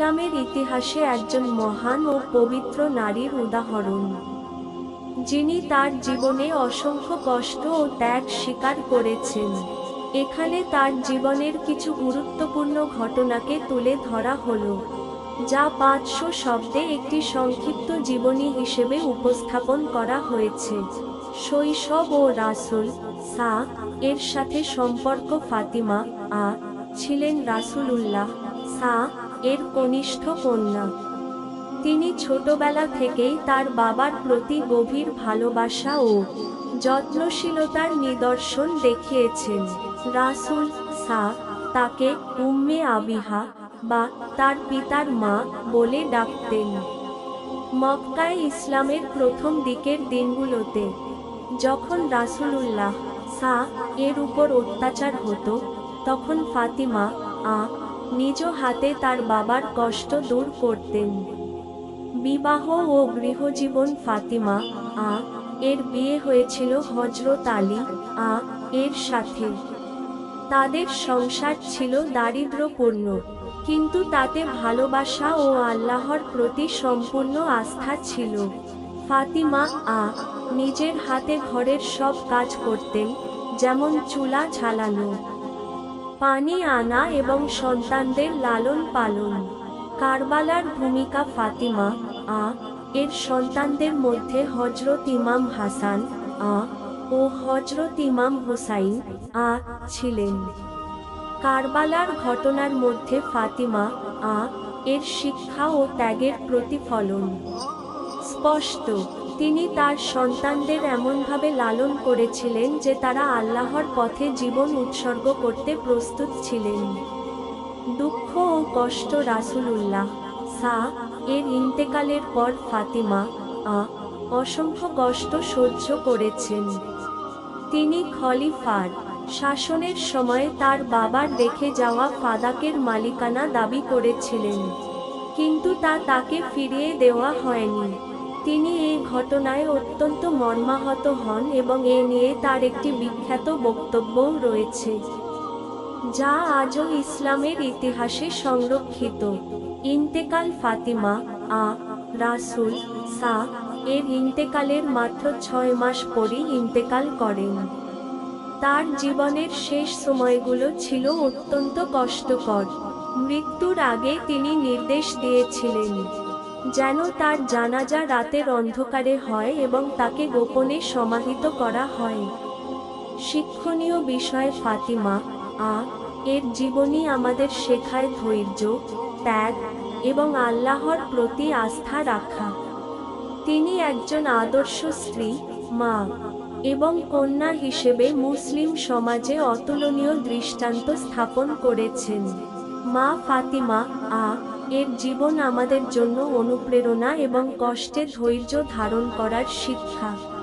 ইসলামের ইতিহাসে একজন মহান ও পবিত্র নারীর উদাহরণ, যিনি তার জীবনে অসংখ্য কষ্ট ও ত্যাগ স্বীকার করেছেন। এখানে তার জীবনের কিছু গুরুত্বপূর্ণ ঘটনাকে তুলে ধরা হলো, যা পাঁচশো শব্দে একটি সংক্ষিপ্ত জীবনী হিসেবে উপস্থাপন করা হয়েছে। শৈশব ও রাসুল সা এর সাথে সম্পর্ক ফাতিমা আ ছিলেন রাসুলুল্লাহ। সা এর কনিষ্ঠ কন্যা। তিনি ছোটবেলা থেকেই তার বাবার প্রতি গভীর ভালোবাসা ও যত্নশীলতার নিদর্শন দেখিয়েছেন। রাসুল সা তাকে উম্মে আবিহা বা তার পিতার মা বলে ডাকতেন। মক্কায় ইসলামের প্রথম দিকের দিনগুলোতে যখন রাসূলুল্লাহ সা এর উপর অত্যাচার হতো, তখন ফাতিমা আ নিজ হাতে তার বাবার কষ্ট দূর করতেন। বিবাহ ও গৃহজীবন ফাতিমা, আ, এর বিয়ে হয়েছিল হজরত আলী, আ, এর সাথে। তাদের সংসার ছিল দারিদ্র্যপূর্ণ, কিন্তু তাতে ভালোবাসা ও আল্লাহর প্রতি সম্পূর্ণ আস্থা ছিল। ফাতিমা, আ, নিজের হাতে ঘরের সব কাজ করতেন, যেমন চুলা ঝালানো পানি আনা এবং সন্তানদের লালন পালন। কারবালার ভূমিকা ফাতিমা, আ, এর সন্তানদের মধ্যে হজরত ইমাম হাসান, আ, ও হজরত ইমাম হুসাইন, আ, ছিলেন। কারবালার ঘটনার মধ্যে ফাতিমা, আ, এর শিক্ষা ও ত্যাগের প্রতিফলন। স্পষ্ট। তিনি তার সন্তানদের এমনভাবে লালন করেছিলেন যে তারা আল্লাহর পথে জীবন উৎসর্গ করতে প্রস্তুত ছিলেন। দুঃখ ও কষ্ট রাসূলুল্লাহ, সা, এর ইন্তেকালের পর ফাতিমা, আ, অসংখ্য কষ্ট সহ্য করেছেন। তিনি খলিফার শাসনের সময় তার বাবার রেখে যাওয়া ফাদাকের মালিকানা দাবি করেছিলেন। কিন্তু তা তাকে ফিরিয়ে দেওয়া হয়নি। তিনি এই ঘটনায় অত্যন্ত মর্মাহত হন এবং এ নিয়ে তার একটি বিখ্যাত বক্তব্যও রয়েছে, যা আজও ইসলামের ইতিহাসে সংরক্ষিত। ইন্তেকাল ফাতিমা আ রাসুল সা এর ইন্তেকালের মাত্র ছয় মাস পরই ইন্তেকাল করেন। তার জীবনের শেষ সময়গুলো ছিল অত্যন্ত কষ্টকর। মৃত্যুর আগে তিনি নির্দেশ দিয়েছিলেন যেন তার জানাজা রাতের অন্ধকারে হয় এবং তাকে গোপনে সমাহিত করা হয়। শিক্ষণীয় বিষয় ফাতিমা, আ, এর জীবনী আমাদের শেখায় ধৈর্য, ত্যাগ এবং আল্লাহর প্রতি আস্থা রাখা। তিনি একজন আদর্শ স্ত্রী, মা এবং কন্যা হিসেবে মুসলিম সমাজে অতুলনীয় দৃষ্টান্ত স্থাপন করেছেন। মা ফাতিমা, আ এর জীবন আমাদের জন্য অনুপ্রেরণা এবং কষ্টের ধৈর্য ধারণ করার শিক্ষা।